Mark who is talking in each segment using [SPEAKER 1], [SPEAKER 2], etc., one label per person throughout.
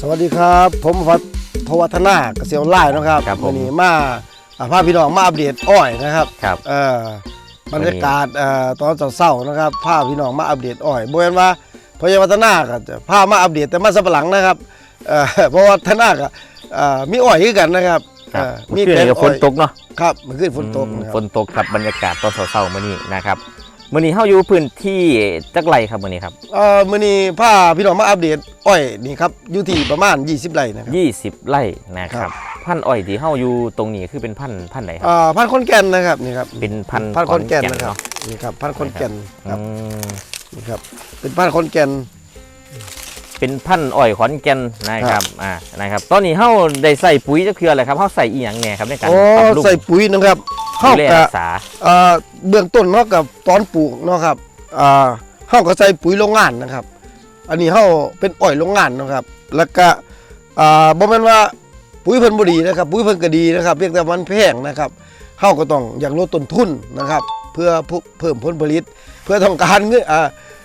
[SPEAKER 1] สวัสดีครับ ผมพัฒทวัฒนาเกษตรออนไลน์นะครับ
[SPEAKER 2] ครับผม
[SPEAKER 1] วันนี้มาอ่าพาพี่น้องมาอัปเดตอ้อยนะครับ
[SPEAKER 2] ครับ
[SPEAKER 1] เอ่อบรรยากาศเอ่อตอนเศร้าๆนะครับพาพี่น้องมาอัปเดตอ้อยบ่แม่นว่าพยาวัฒนาก็จะพามาอัปเดตแต่มาสับหลังนะครับเอ่อเพราะว่าธนาก็เอ่อมีอ้อยคือกันนะครับ
[SPEAKER 2] ครับ
[SPEAKER 1] เอ่อ
[SPEAKER 2] มีเพื่อนกับฝนตกเนาะ
[SPEAKER 1] ครับมันขึ้นฝนตก
[SPEAKER 2] อืม
[SPEAKER 1] นะค
[SPEAKER 2] ฝ
[SPEAKER 1] รับ
[SPEAKER 2] นตกครับบรรยากาศตอนเช้าๆมื้อนี้นะครับ มื้อนี้เฮาอยู่พื้นที่จักไรครับมื้อนี้ครับ
[SPEAKER 1] เอ่อมื้อนี้พาพี่น้องมาอัปเดตอ้อยนี่ครับอยู่ที่ประมาณ 20 ไร่นะครับ
[SPEAKER 2] 20ไร่นะค
[SPEAKER 1] ครั
[SPEAKER 2] รับบพันธุ์อ้อยที่เฮาอยู่ตรงนี้คือเป็นพันธุ์พันธุ์ไหนครับ
[SPEAKER 1] เอ่อพันธุ์ขอนแก่นนะครับนี่ครับ
[SPEAKER 2] เป็นพันธุ์
[SPEAKER 1] พันธุ์ขอนแก่น
[SPEAKER 2] ข
[SPEAKER 1] นะครับ
[SPEAKER 2] เนาะ
[SPEAKER 1] นี่ครับพันธุ์ขอนแก่นครับ
[SPEAKER 2] อืม
[SPEAKER 1] นี่ครับเป็นพันธุ์ขอนแก่น
[SPEAKER 2] เป็นพันธุ์อ้อยขอนแก่นนะครับอ่านะครับ ตอนนี้เฮาได้ใส่ปุ๋ยจักเทื่ออะไรครับเฮาใส่อีหยังแหน่ครับในการ
[SPEAKER 1] โอ้
[SPEAKER 2] ปรับปรุง
[SPEAKER 1] ใส่ปุ๋ยนะครับ
[SPEAKER 2] ดู
[SPEAKER 1] เข้า
[SPEAKER 2] แล
[SPEAKER 1] กั
[SPEAKER 2] รั
[SPEAKER 1] บ
[SPEAKER 2] กษา
[SPEAKER 1] เอ่อเบื้องต้นเนาะกับตอนปลูกเนาะครับอ่าเข้าก็ใส่ปุ๋ยโรงงานนะครับ อันนี้เข้าเป็นอ้อยโรงงานเนาะครับ แล้วก็อ่าบ่แม่นว่าปุ๋ยเพิ่นบ่ดีนะครับ ปุ๋ยเพิ่นก็ดีนะครับเพียงแต่มันแพงนะครับเข้าก็ต้องอยากลดต้นทุนนะครับ เพื่อเพิ่มผลผลิต เพื่อต้องการเงินอ่า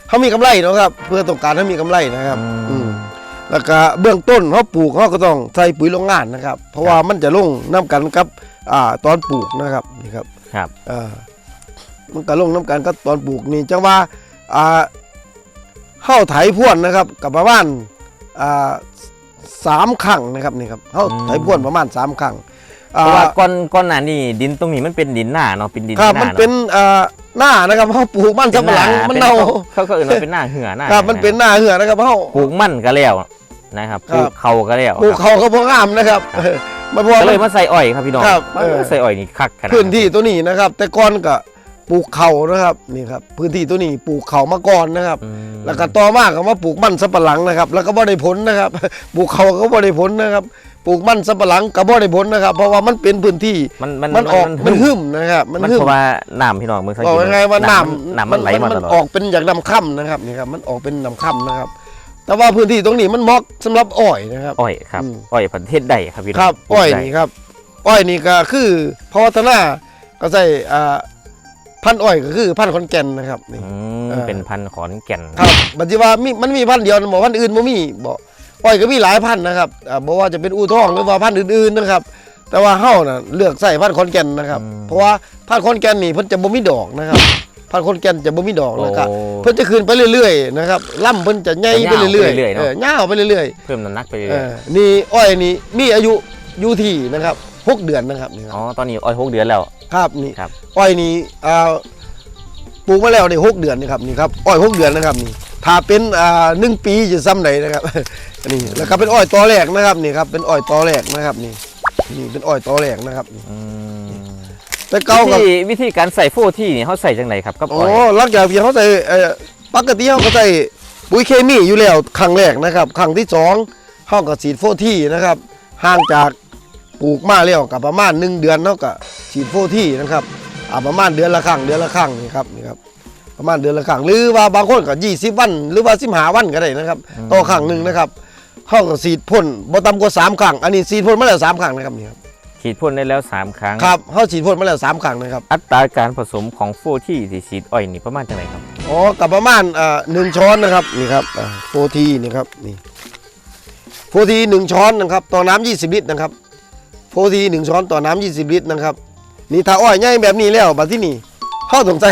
[SPEAKER 1] เขามีกำไรเนาะครับ เพื่อต้องการให้มีกำไรนะครับอืม แล้วก็เบื้องต้นเขาปลูกเขาก็ต้องใส่ปุ๋ยโรงงานนะครับ เพราะว่ามันจะลงน้ำกันกับ อ่าตอนปลูกนะครับนี่ครับ
[SPEAKER 2] ครับ
[SPEAKER 1] อ่ามันก็ลงน้ำกันกับตอนปลูกนี่จังว่าอ่าเข้าไถพ่วนนะครับกับประมาณอ่าสามครั้งนะครับนี่ครับเข้าไถพ่วนประมาณสามครั้ง
[SPEAKER 2] เพราะว่าก่อนก่อนหน้านี้ดินตรงนี้มันเป็นดินหน้าเนาะเป็นดิน
[SPEAKER 1] ครับ
[SPEAKER 2] หน้า
[SPEAKER 1] มัน
[SPEAKER 2] เาะ
[SPEAKER 1] เป็นอ่าหน้านะครับเขาปลูกมันสำปะหลังมันเน่า
[SPEAKER 2] เขาเขาเอื่นว่าเป็นหน้าเหือหน้า
[SPEAKER 1] ครับมันเป็นหน้าเหือนะครับเขา
[SPEAKER 2] ปลูกมันก็แล้วนะครับ
[SPEAKER 1] ค
[SPEAKER 2] ป
[SPEAKER 1] รับ
[SPEAKER 2] ลูกเขาก็แล้ว
[SPEAKER 1] ปลูกเขาก็พองามนะครับ
[SPEAKER 2] ครับ
[SPEAKER 1] เออ มันเพราะว่า
[SPEAKER 2] ก็เลย
[SPEAKER 1] มัน
[SPEAKER 2] มาใส่อ้อยครับพี่น้อง
[SPEAKER 1] ครับ
[SPEAKER 2] มัน
[SPEAKER 1] เออ
[SPEAKER 2] ใส่อ้อยนี่คักขนาด
[SPEAKER 1] พื้นที่ตัวนี้นะครับ แต่ก่อนก็ปลูกเขานะครับนี่ครับพื้นที่ตัวนี้ปลูกเขามาก่อนนะครับ
[SPEAKER 2] อืม
[SPEAKER 1] แล้วก็ต่อมาก็มาปลูกมันสับปะหลังนะครับ แล้วก็บ่ได้ผลนะครับ ปลูกเขาก็บ่ได้ผลนะครับ ปลูกมันสับปะหลังก็บ่ได้ผลนะครับ เพราะว่ามันเป็นพื้นที่
[SPEAKER 2] มันมัน
[SPEAKER 1] มันออกมันหึมนะครับมัน
[SPEAKER 2] มัน
[SPEAKER 1] หึม
[SPEAKER 2] เพราะว่าน้ำพี่น้องเมืองสัง
[SPEAKER 1] บอก
[SPEAKER 2] เกต
[SPEAKER 1] ยังไงว่าน้
[SPEAKER 2] น้ำมันไหลมาตลอ
[SPEAKER 1] ออ
[SPEAKER 2] ด
[SPEAKER 1] กเป็นอย่างน้ำค่ำนะครับนี่ครับมันออกเป็นน้ำค่ำนะครับ แต่ว่าพื้นที่ตรงนี้มันเหมาะสำหรับอ้อยนะครับ
[SPEAKER 2] อ้อยครับ
[SPEAKER 1] อืม
[SPEAKER 2] อ้อยประเทศใดครับพี่น้อง
[SPEAKER 1] ครับอ้อย
[SPEAKER 2] ได้
[SPEAKER 1] นี่ครับอ้อยนี่ก็คือพอวัฒนาก็ใส่อ่าพันธุ์อ้อยก็คือพันธุ์ขอนแก่นนะครับนี่
[SPEAKER 2] อืม
[SPEAKER 1] เออ
[SPEAKER 2] เป็นพันธุ์ขอนแก่น
[SPEAKER 1] ครับบัดนี้ว่ามีมันมีพันธุ์เดียวนะบอกพันธุ์อื่นบ่มีบอกอ้อยก็มีหลายพันธุ์นะครับอ่าบ่ว่าจะเป็นอูทองหรือว่าพันธุ์อื่นๆนะครับ แต่ว่าเฮาน่ะเลือกใส่พันธุ์ขอนแก่นนะครับเพราะว่าพันธุ์ขอนแก่นนี่เพิ่นจะบ่มีดอกนะครับ พันธุ์ขอนแก่นจะบ่มีดอก
[SPEAKER 2] โอ้
[SPEAKER 1] นะครับเพิ่นจะขึ้นไปเรื่อยๆนะครับล่ำเพิ่นจะใหญ่ไป
[SPEAKER 2] จะยาว
[SPEAKER 1] เรื่อย
[SPEAKER 2] ไปเรื่อยๆ
[SPEAKER 1] ๆ
[SPEAKER 2] เนอะ
[SPEAKER 1] เออยาวไปเรื่อย
[SPEAKER 2] เพิ่มน้ำหนักไป
[SPEAKER 1] ๆ
[SPEAKER 2] เรื่
[SPEAKER 1] เอ
[SPEAKER 2] อย
[SPEAKER 1] อนี่อ้อยนี่มีอายุอยู่ที่นะครับหกเดือนนะครับนี่ค
[SPEAKER 2] ๆ
[SPEAKER 1] รับ
[SPEAKER 2] อ๋อตอนนี้อ้อยหกเดือนแล้ว
[SPEAKER 1] ครับนี่
[SPEAKER 2] ครับ
[SPEAKER 1] อ้อยนี่อ่าปลูกมาแล้วนี่หกเดือนนี่ครับนี่ครับอ้อยหกเดือนนะครับนี่ถ้าเป็นอ่าหนึ่งปีจะซ้ำไหนนะครับนี่แล้วก็เป็นอ้อยตอแรกนะครับนี่ครับเป็นอ้อยตอแรกนะครับนี่นี่เป็นอ้อยตอแรกนะครับนี่
[SPEAKER 2] อืม
[SPEAKER 1] แต่เก่ากับ
[SPEAKER 2] วิธีวิธีการใส่โฟที่นี่เขาใส่จังไหนครับกับ
[SPEAKER 1] โอ้
[SPEAKER 2] อ้อย
[SPEAKER 1] หลังจากที่เขาใส่เอ่อปกติเขาก็ใส่ปุ๋ยเคมีอยู่แล้วครั้งแรกนะครับครั้งที่สองเขาก็ฉีดโฟที่นะครับห่างจากปลูกมาแล้วกับประมาณหนึ่งเดือนเขาก็ฉีดโฟที่นะครับอ่าประมาณเดือนละครั้งเดือนละครั้งนี่ครับนี่ครับประมาณเดือนละครั้งหรือว่าบางคนก็ยี่สิบวัน หรือว่าสิบหาวันก็ได้นะครับต่อครั้งหนึ่งนะครับเขาก็สีดพ่นบ่ต่ำกว่าสามครั้งอันนี้สีดพ่นมาแล้วสามครั้งนะครับนี่ครับ
[SPEAKER 2] ฉีดพ่นได้แล้วสามครั้ง
[SPEAKER 1] ครับเขาสีดพ่นมาแล้วสามครั้งนะครับ
[SPEAKER 2] อัตราการผสมของโฟที่ที่ฉีดอ้อยนี่ประมาณจังไหนครับ
[SPEAKER 1] อ๋อกับประมาณอ่าหนึ่งช้อนนะครับนี่ครับโฟทีนี่ครับนี่โฟทีหนึ่งช้อนนะครับต่อน้ำยี่สิบลิตรนะครับโฟทีหนึ่งช้อนต่อน้ำยี่สิบลิตรนะครับนี่ถ้าอ้อยใหญ่แบบนี้แล้วบัดที่นี่เขาต้องใส่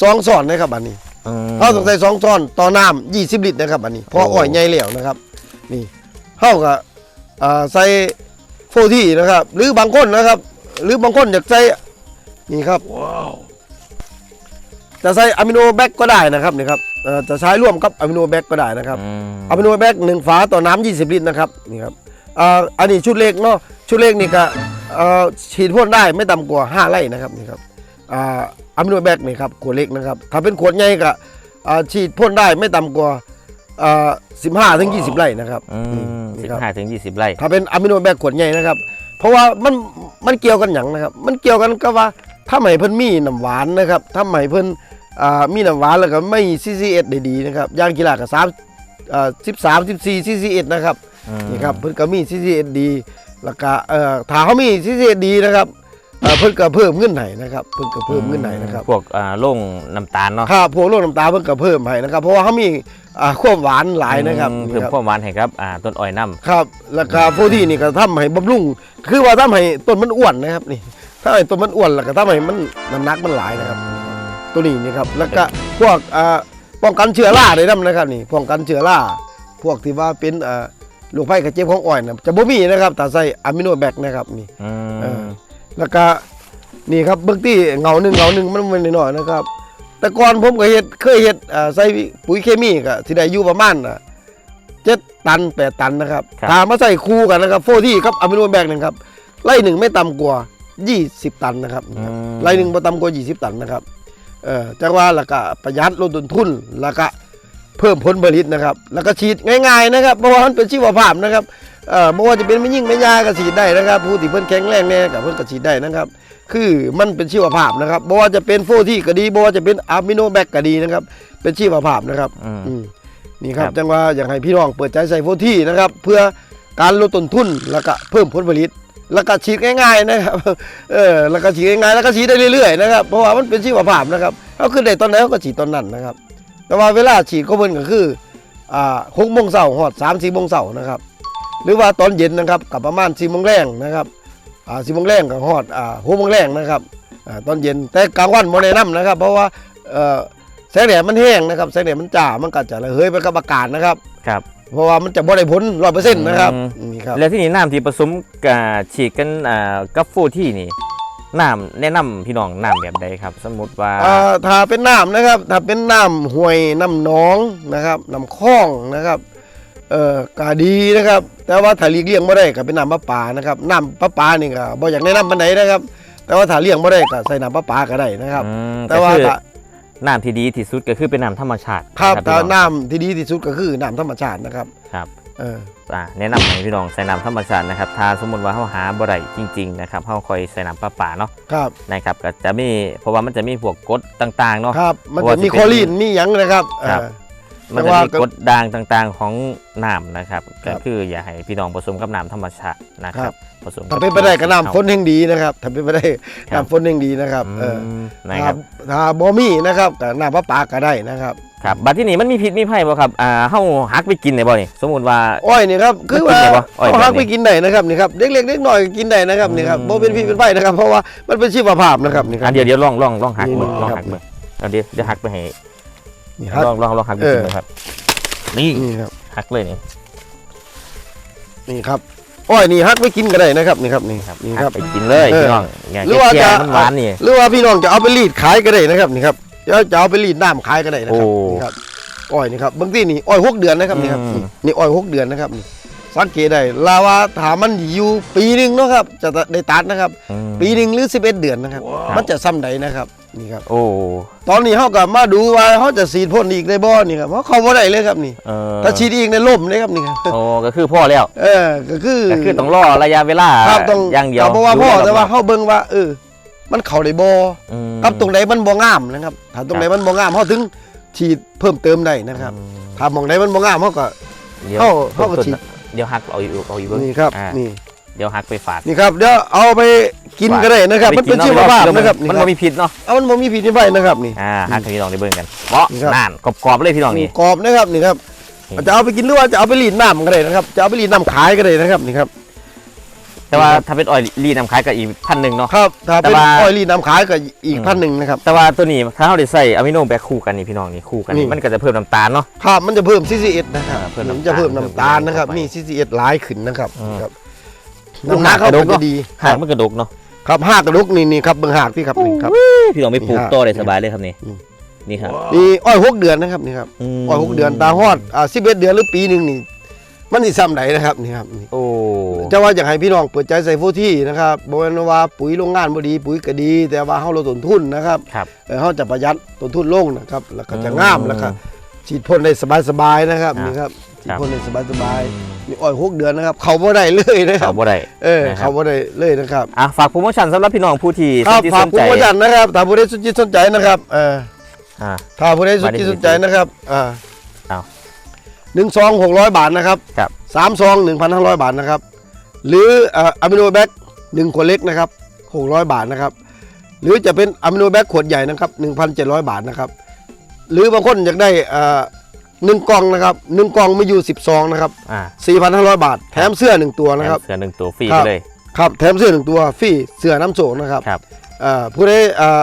[SPEAKER 1] สองช้อนนะครับบัดนี้
[SPEAKER 2] อืม
[SPEAKER 1] เขาต้องใส่สองช้อนต่อน้ำยี่สิบลิตรนะครับอันนี้เพราะ
[SPEAKER 2] โอ้
[SPEAKER 1] อ้อยใหญ่แล้วนะครับ นี่เขาก็อ่าใส่ โฟทีนะครับ หรือบางคนนะครับ หรือบางคนอยากใส่นี่ครับจะใส่อะมิโนแบคก็ได้นะครับนี่ครับเอ่อจะใช้ร่วมกับอะมิโนแบคก็ได้นะครับ
[SPEAKER 2] อืม
[SPEAKER 1] อะมิโนแบคหนึ่งฝาต่อน้ำ20 ลิตรนะครับนี่ครับอ่าอันนี้ชุดเล็กเนาะชุดเล็กนี่ก็เอ่อฉีดพ่นได้ไม่ต่ำกว่า 5 ไร่นะครับนี่ครับอ่าอะมิโนแบคนี่ครับขวดเล็กนะครับถ้าเป็นขวดใหญ่ก็อ่าฉีดพ่นได้ไม่ต่ำกว่า อ่า15ถึง20ไร่นะครับ
[SPEAKER 2] อืม
[SPEAKER 1] นี่
[SPEAKER 2] สิบ
[SPEAKER 1] ครับ
[SPEAKER 2] ห้าถึงยี่สิบไร่
[SPEAKER 1] ถ้าเป็นอะมิโนแบคขวดใหญ่นะครับ เพราะว่ามันมันเกี่ยวกันอย่างนะครับ มันเกี่ยวกันก็ว่าถ้าไหมเพิ่นมีน้ำหวานนะครับถ้าไหมเพิ่นอ่ามีน้ำหวานแล้วก็ไม่ CCS ได้ดีนะครับย่างกีฬากับ3อ่า13 14 CCS นะครับนี่ครับเพิ่นก็มี CCS ดีแล้วก็เอ่อถ้าเขามี CCS ดีนะครับเอ่อเพิ่นก็เพิ่มเงินให้นะครับเพิ่นก็เพิ่มเงินให้นะครับ
[SPEAKER 2] พวกอ่าโล่งน้ำตาลเนาะ
[SPEAKER 1] ค่าพวกโรคน้ำตาลเพิ่นก็เพิ่มให้นะครับเพราะว่าเขามี อ่าความหวานหลายนะครับ
[SPEAKER 2] อืม
[SPEAKER 1] นี่
[SPEAKER 2] เพิ่ม
[SPEAKER 1] ครับ
[SPEAKER 2] ความหวานให้ครับอ่าต้นอ้อยน้ำ
[SPEAKER 1] ครับแล้วก็โฟที่นี่ก็ทำให้บำรุง คือว่าทำให้ต้นมันอ้วนนะครับนี่ถ้าให้ต้นมันอ้วนแล้วก็ทำให้มันน้ำหนักมันหลายนะครับ ตัวนี้นี่ครับแล้วก็พวกอ่าป้องกันเชื้อราได้นํนะครับนี่ป้องกันเชื้อราพวกที่ว่าเป็นอ่าโรคภัยกระเจ็บของอ้อยนะจะบ่มีนะครับถ้าใส่อะมิโนแบคนะครับนี่
[SPEAKER 2] อืม
[SPEAKER 1] เออแล้วก็นี่ครับเบื้องที่เงาหนึ่งเงาหนึ่งมันมันน้อยๆนะครับ แต่ก่อนผมก็เฮ็ดเคยเฮ็ดอ่าใส่ปุ๋ยเคมีก็สิได้อยู่ประมาณอะเจ็ดตันแปดตันนะครับถ้ามาใส่คู่กันนะครับโฟที่กับอะมิโนแบคนะครับไร่หนึ่งไม่ต่ำกว่า20ตันนะครับ
[SPEAKER 2] อืม
[SPEAKER 1] ไร่หนึ่งบ่ต่ำกว่า20ตันนะครับเออจังว่าแล้วก็ประหยัดลดต้นทุนแล้วก็เพิ่มผลผลิตนะครับ แล้วก็ฉีดง่าย ๆ นะครับเพราะว่ามันเป็นชีวภาพนะครับ เอ่อบ่ว่าจะเป็นไม่ยิ่งไม่ยาก็ฉีดได้นะครับ ผู้ที่เพิ่นแข็งแรงแน่ก็เพิ่นก็ฉีดได้นะครับ คือมันเป็นชีวภาพนะครับบ่ว่าจะเป็นโฟที่ก็ดีบ่ว่าจะเป็นอะมิโนแบคก็ดีนะครับ เป็นชีวภาพนะครับ
[SPEAKER 2] อืม
[SPEAKER 1] อืมนี่ครับ
[SPEAKER 2] ครับ
[SPEAKER 1] จังว่าอยากให้พี่น้องเปิดใจใส่โฟที่นะครับ เพื่อการลดต้นทุนแล้วก็เพิ่มผลผลิต แล้วก็ฉีดง่ายๆนะครับเออแล้วก็ฉีดง่ายๆแล้วก็ฉีดได้เรื่อยๆนะครับเพราะว่ามันเป็นชีวภาพนะครับเขาคือได้ตอนไหนเขาก็ฉีดตอนนั้นนะครับ แต่ว่าเวลาฉีดก็เพิ่นก็คืออ่าหกโมงเช้าหอดสามสี่โมงเช้านะครับ หรือว่าตอนเย็นนะครับกับประมาณสี่โมงแรงนะครับอ่าสี่โมงแรงกับหอดอ่าหกโมงแรงนะครับอ่าตอนเย็นแต่กลางวันโมแนะนำนะครับ เพราะว่าเอ่อแสงแดดมันแห้งนะครับแสงแดดมันจ้ามันก็จะระเหยไปกับอากาศนะครับ
[SPEAKER 2] ครับ
[SPEAKER 1] เพราะว่ามันจะบ่ได้ผลร้อยเปอร์เซ็นต์นะครับ
[SPEAKER 2] อืม
[SPEAKER 1] นี่ครับ
[SPEAKER 2] แล้วที่นี่น้ำที่ผสมกับฉีดกันอ่ากับฟูที่นี่น้ำแนะนำพี่น้องน้ำแบบใดครับ สมมติว่า
[SPEAKER 1] อ่าถ้าเป็นน้ำนะครับ ถ้าเป็นน้ำห้วยน้ำหนองนะครับน้ำคลองนะครับ เอ่อกาดีนะครับ แต่ว่าถ้าเลีกเลี่ยงไม่ได้ก็เป็นน้ำประปานะครับน้ำประปานี่ก็บ่อยากแนะนำปานใดนะครับ แต่ว่าถ้าเลี่ยงไม่ได้ก็ใส่น้ำประปาก็ได้นะครับ
[SPEAKER 2] อืม
[SPEAKER 1] แต่ว่า
[SPEAKER 2] ก็คือ
[SPEAKER 1] ถ้า
[SPEAKER 2] น้ำที่ดีที่สุดก็คือเป็นน้ำธรรมชาติ
[SPEAKER 1] ครับ
[SPEAKER 2] นะ
[SPEAKER 1] ถ้า
[SPEAKER 2] พี่อง
[SPEAKER 1] น้ำที่ดีที่สุดก็คือน้ำธรรมชาตินะครับ
[SPEAKER 2] ครับ
[SPEAKER 1] เออ
[SPEAKER 2] อ่าแนะนำให้พี่น้องใส่น้ำธรรมชาตินะครับถ้าสมมติว่าเขาหาบ่ได้จริง ๆ นะครับเขาคอยใส่น้ำประปาเนาะ
[SPEAKER 1] ครับ
[SPEAKER 2] นะครับก็จะมีเพราะว่ามันจะมีพวกกรดต่างๆเนาะ
[SPEAKER 1] ครับ มัน
[SPEAKER 2] เพราะ
[SPEAKER 1] จะ
[SPEAKER 2] ว่า
[SPEAKER 1] มี
[SPEAKER 2] จะเป็น
[SPEAKER 1] คลอรีนมีหยังนะครับเอ
[SPEAKER 2] ครับ
[SPEAKER 1] อ
[SPEAKER 2] มัน
[SPEAKER 1] แต่
[SPEAKER 2] จะ
[SPEAKER 1] ว่า
[SPEAKER 2] มี
[SPEAKER 1] ก็
[SPEAKER 2] กรดด่างต่างๆของน้ำนะครับ
[SPEAKER 1] ครั
[SPEAKER 2] ก็
[SPEAKER 1] บ
[SPEAKER 2] คืออย่าให้พี่น้องผสมกับน้ำธรรมชาตินะค
[SPEAKER 1] ครั
[SPEAKER 2] รับบผสม
[SPEAKER 1] ถ้าเป็นไปได้ก็น้ำฝนแห่งดีนะครับถ้าเป็นไปได้
[SPEAKER 2] ครับ
[SPEAKER 1] น้ำฝนแห่งดีนะครับ
[SPEAKER 2] อื
[SPEAKER 1] เออ
[SPEAKER 2] มนะครับ
[SPEAKER 1] ถ้าบ่มีนะครับก็น้ำประปาก็ได้นะครับ
[SPEAKER 2] ครับบัดที่นี่มันมีพิษมีภัยบ่ครับอ่าเฮาหักไปกินได้บ่นี่สมมุติว่า
[SPEAKER 1] อ้อยนี่ครับคือว่า
[SPEAKER 2] มันกินได้ปะอ้อย
[SPEAKER 1] เอาหัก
[SPEAKER 2] แบบนี้
[SPEAKER 1] ไปกินได้นะครับนี่ครับเด็กเล็กเด็กน้อยก็กินได้นะครับนี่ครับ
[SPEAKER 2] อืม
[SPEAKER 1] บ่เป็นพิษเป็นไฟนะครับ เพราะว่ามันเป็นชีวภาพนะครับนี่ค
[SPEAKER 2] อะ
[SPEAKER 1] รับ
[SPEAKER 2] เดี๋ยวเดี๋ยวลองลองลองหักมือ
[SPEAKER 1] นี่
[SPEAKER 2] ลอง
[SPEAKER 1] ครับ
[SPEAKER 2] หักมือเอาเดี๋ยวเดี๋ยวหักไปให้
[SPEAKER 1] นี่ครับ
[SPEAKER 2] ลองลองลองหักไป
[SPEAKER 1] เอ
[SPEAKER 2] กิ
[SPEAKER 1] อ
[SPEAKER 2] นนะครับ นี่
[SPEAKER 1] นี่ครับ
[SPEAKER 2] หักเลยนี่
[SPEAKER 1] นี่ครับอ้อยนี่หักไปกินก็ได้นะครับนี่ครับนี่
[SPEAKER 2] ครับ
[SPEAKER 1] นี่
[SPEAKER 2] หั
[SPEAKER 1] ครั
[SPEAKER 2] ก
[SPEAKER 1] บ
[SPEAKER 2] ไปกินเลย
[SPEAKER 1] เออ
[SPEAKER 2] พี่น้องเนี่ย
[SPEAKER 1] หรือว่า
[SPEAKER 2] แก่
[SPEAKER 1] จะ
[SPEAKER 2] ๆมันหวานนี่
[SPEAKER 1] หรือว่าพี่น้องจะเอาไปรีดขายก็ได้นะครับนี่ครับจะจะเอาไปรีดน้ำขายก็ได้นะครับ
[SPEAKER 2] โอ้
[SPEAKER 1] นี่ครับอ้อยนี่ครับบางทีนี่อ้อยหกเดือนนะครับนี่ครับ
[SPEAKER 2] อืม
[SPEAKER 1] นี่นี่อ้อยหกเดือนนะครับนี่สังเกตได้ลาวาถามมันอยู่ปีหนึงเนาะครับจะได้ตัดนะครับ
[SPEAKER 2] อืม
[SPEAKER 1] ปีหนึ่งหรือ 11 เดือนนะครับ
[SPEAKER 2] ครับ
[SPEAKER 1] มันจะซ้ำใดนะครับ นี่ครับ
[SPEAKER 2] โอ้
[SPEAKER 1] ตอนนี้เขาก็มาดูว่าเขาจะสีดพ่นอีกได้บ่นี่ครับเพราะเขาบ่ได้เลยครับนี่
[SPEAKER 2] เออ
[SPEAKER 1] ถ้าฉีดอีกในล่มเลยครับนี่ครับ
[SPEAKER 2] โอ้ก็คือพ่อแล้ว
[SPEAKER 1] เออก็คือ
[SPEAKER 2] ก็คือต้องรอระยะเวลา
[SPEAKER 1] ครับต้อง
[SPEAKER 2] อย่างเดียว
[SPEAKER 1] ก็บ่ว่าพ่อ
[SPEAKER 2] ดู
[SPEAKER 1] แต่ว่า
[SPEAKER 2] รอบ
[SPEAKER 1] เขาเบิ่งว่า เออ มันเข้าได้บ่
[SPEAKER 2] อืม
[SPEAKER 1] กับตรงไหนมันบ่งามนะครับถ้าตรงไหนมันบ่งามเขาถึงฉีดเพิ่มเติมได้นะครับ
[SPEAKER 2] อืม
[SPEAKER 1] ถ้ามองไหนมันบ่งามเขาก็
[SPEAKER 2] ดี๋ยว
[SPEAKER 1] เข้าเข้ากับฉีด
[SPEAKER 2] เดี๋ยวหักเอาอยู่เอาอยู่เง
[SPEAKER 1] นี่ครับ
[SPEAKER 2] อ่า
[SPEAKER 1] นี่
[SPEAKER 2] เดี๋ยวหักไปฝาก
[SPEAKER 1] นี่ครับเดี๋ยวเอาไปกินก็ได้นะครับ มันเป็นชีวภาพนะครับนี่
[SPEAKER 2] มัน
[SPEAKER 1] ครั
[SPEAKER 2] บ่
[SPEAKER 1] บ
[SPEAKER 2] มีพิษเนาะ
[SPEAKER 1] เอามันบ่มีพิษมีไฟนะครับนี่
[SPEAKER 2] อ่าหักให้พี่น้องได้เบิ่งกันเปาะ
[SPEAKER 1] นี่ครับ
[SPEAKER 2] นานกรอบๆเลยพี่น้องนี่
[SPEAKER 1] กรอบนะครับนี่ครับ
[SPEAKER 2] นี่
[SPEAKER 1] จะเอาไปกินหรือว่าจะเอาไปรีดน้ำก็ได้นะครับจะเอาไปรีดน้ำขายก็ได้นะครับนี่ครับ
[SPEAKER 2] แต่ว่าถ้าเป็นออยลีน้ำขายก็อีกพันหนึ่งเนาะ
[SPEAKER 1] ครับถ้า
[SPEAKER 2] แต่
[SPEAKER 1] เป็น
[SPEAKER 2] ว่า
[SPEAKER 1] อ้อยรีดน้ำขายก็อีก
[SPEAKER 2] อืม
[SPEAKER 1] พันหนึ่งนะครับ
[SPEAKER 2] แต่ว่าตัวนี้ถ้าเราได้ใส่อะมิโนแบคคู่กันนี่พี่น้องนี่คู่กัน
[SPEAKER 1] นี่
[SPEAKER 2] นี่มันก็จะเพิ่มน้ำตาลเนาะ
[SPEAKER 1] ครับมันจะเพิ่ม CCS นะครับ
[SPEAKER 2] อ่าเพิ่มน้ำตาล
[SPEAKER 1] มันจะเพิ่มน้ำตาลนะครับ
[SPEAKER 2] เพิ่ม
[SPEAKER 1] นี่ CCS หลายขึ้นนะครับ
[SPEAKER 2] อืม
[SPEAKER 1] ครับ น้ำหนักเขา
[SPEAKER 2] กระดูก
[SPEAKER 1] ก็ดีค
[SPEAKER 2] หา
[SPEAKER 1] รั
[SPEAKER 2] ก
[SPEAKER 1] บ
[SPEAKER 2] มันกระดกเนาะ
[SPEAKER 1] ครับห้ากระดุกนี่นี่ครับเบิ่งหากพี่ครับนี่ครับ
[SPEAKER 2] พี่น้องไม่ปลูก
[SPEAKER 1] นี่ฮะ
[SPEAKER 2] ต่อได้สบายเลยครับนี่
[SPEAKER 1] อืม
[SPEAKER 2] นี่ครับ
[SPEAKER 1] นี่อ้อยหกเดือนนะครับนี่ครับ
[SPEAKER 2] ม
[SPEAKER 1] อ้อยหกเดือนตาฮอดอ่าสิบเอ็ดเดือนหรือปีหนึ่งนี่มันสิซ้ำไหนนะครับนี่ครับนี่
[SPEAKER 2] โอ้
[SPEAKER 1] จะว่าอยากให้พี่น้องเปิดใจใส่โฟที่นะครับบ่แม่นว่าปุ๋ยโรงงานบ่ดี ปุ๋ยก็ดี แต่ว่าเฮาลดต้นทุนนะครับ
[SPEAKER 2] ครับ
[SPEAKER 1] เออเขาจะประหยัดต้นทุนลงนะครับ แล้วก็จะ
[SPEAKER 2] อืม
[SPEAKER 1] งามแล้วก็ฉีดพ่นได้สบายๆนะครับ
[SPEAKER 2] อ่านี่
[SPEAKER 1] นี่ครับ ฉี
[SPEAKER 2] ค
[SPEAKER 1] ด
[SPEAKER 2] รับ
[SPEAKER 1] พ่นได้สบายๆนี่อ้อยหกเดือนนะครับ เขาบ่ได้เลยนะค
[SPEAKER 2] เขา
[SPEAKER 1] รับ
[SPEAKER 2] บ่ได้
[SPEAKER 1] เออ
[SPEAKER 2] นะครับ
[SPEAKER 1] เขาบ่ได้เลยนะครับ
[SPEAKER 2] อะฝากโปรโมชั่นสำหรับพี่น้องผู้ที่
[SPEAKER 1] ครับ
[SPEAKER 2] ที่
[SPEAKER 1] ฝา
[SPEAKER 2] ส
[SPEAKER 1] ก
[SPEAKER 2] น
[SPEAKER 1] คุณ
[SPEAKER 2] ใจ
[SPEAKER 1] ผู้จันนะครับถ้าผู้ใดสนใจสนใจนะครับเออ
[SPEAKER 2] อ่า
[SPEAKER 1] ถ้าผู้ใดสนใจสนใจนะครับอ่า
[SPEAKER 2] เอา
[SPEAKER 1] หนึ่งซองหกร้อยบาทนะครับ
[SPEAKER 2] ครับ
[SPEAKER 1] สามซองหนึ่งพันห้าร้อยบาทนะครับ หรือเอ่ออะมิโนแบคหนึ่งขวดเล็กนะครับหกร้อยบาทนะครับ หรือจะเป็นอะมิโนแบคขวดใหญ่นะครับหนึ่งพันเจ็ดร้อยบาทนะครับ หรือบางคนอยากได้เอ่อ หนึ่งกล่องนะครับหนึ่งกล่องมีอยู่สิบซองนะครับ
[SPEAKER 2] อ่า
[SPEAKER 1] สี่พันห้าร้อยบาท แถมเสื้อหนึ่งตัวนะครับ
[SPEAKER 2] เสือหนึ่งตัวฟรี
[SPEAKER 1] ครั
[SPEAKER 2] ไป
[SPEAKER 1] บ
[SPEAKER 2] เลย
[SPEAKER 1] ครับแถมเสื้อหนึ่งตัวฟรีเสื้อน้ำโศกนะครับ
[SPEAKER 2] ครับ
[SPEAKER 1] อ่าผู้ใดอ่า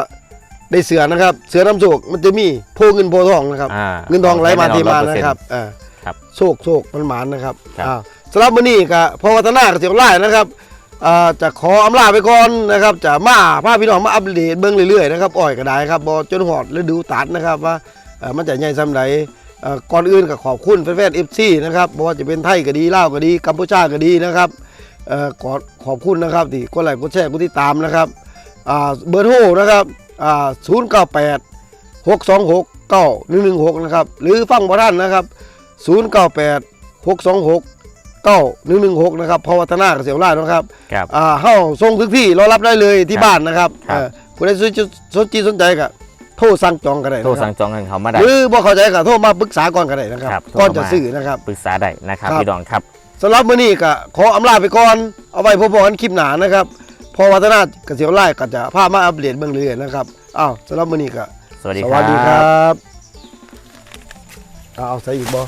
[SPEAKER 1] ได้เสือนะครับ เสือน้ำโศกมันจะมีโพเงินโพทองนะครับ
[SPEAKER 2] อ่า
[SPEAKER 1] เงินทองไหลมาเทมา
[SPEAKER 2] 100%
[SPEAKER 1] นะครับอ่า
[SPEAKER 2] ครับ
[SPEAKER 1] โชคโชคมันหมานนะครับ
[SPEAKER 2] ครับ
[SPEAKER 1] อ่าสำหรับมื้อนี้ก็พอวัฒนากับเสียวไล่นะครับอ่าจะขออำลาไปก่อนนะครับ จะมาพาพี่น้องมาอัปเดตเบิ่งเรื่อยๆนะครับอ้อยก็ได้ครับบ่จนหอดฤดูตัดนะครับว่าเอ่อมันจะใหญ่ซำใดเอ่อ ก่อนอื่นก็ขอบคุณแฟนๆ FC นะครับบ่ว่าจะเป็นไทยก็ดีลาวก็ดีกัมพูชาก็ดีนะครับเอ่อขอขอบคุณนะครับที่กดไลค์กดแชร์กดติดตามนะครับอ่าเบอร์โทรนะครับอ่า098 626 9116นะครับหรือฟังบ่ทันนะครับ098 626 9116นะครับพอวัฒนาเกษตรราชนะครับ
[SPEAKER 2] ครับ
[SPEAKER 1] อ่าเฮาส่งถึงที่รอรับได้เลยที่
[SPEAKER 2] ครับ
[SPEAKER 1] บ้านนะครับ
[SPEAKER 2] ครับ
[SPEAKER 1] เอ่อผู้ใดสนใจสนใจสนใจก็ โทรสั่งจองก็ได้นะ
[SPEAKER 2] โทร
[SPEAKER 1] ค
[SPEAKER 2] สั่
[SPEAKER 1] รั
[SPEAKER 2] ง
[SPEAKER 1] บ
[SPEAKER 2] จองกันเขามาได้
[SPEAKER 1] หรือบ่เข้าใจก็โทรมาปรึกษาก่อนก็ได้นะครับ
[SPEAKER 2] ครับโทร
[SPEAKER 1] ก่อนจะ
[SPEAKER 2] มา
[SPEAKER 1] ซื้อนะครับ
[SPEAKER 2] ปรึกษาได้นะครับ
[SPEAKER 1] ครับ
[SPEAKER 2] พี่ดองครับ
[SPEAKER 1] สำหรับมื้อนี้ก็ขออำลาไปก่อนเอาไว้พบกันคลิปหน้านะครับ พอวัฒนาเกษตรราชก็จะพามาอัปเดตเบิ่งเรื่อยๆนะครับอ้าวสำหรับมื้อนี้ก็
[SPEAKER 2] สวัสดี
[SPEAKER 1] ส
[SPEAKER 2] ค
[SPEAKER 1] วั
[SPEAKER 2] รั
[SPEAKER 1] สดีค
[SPEAKER 2] บ
[SPEAKER 1] รับเอาเอาใส่อีกบ่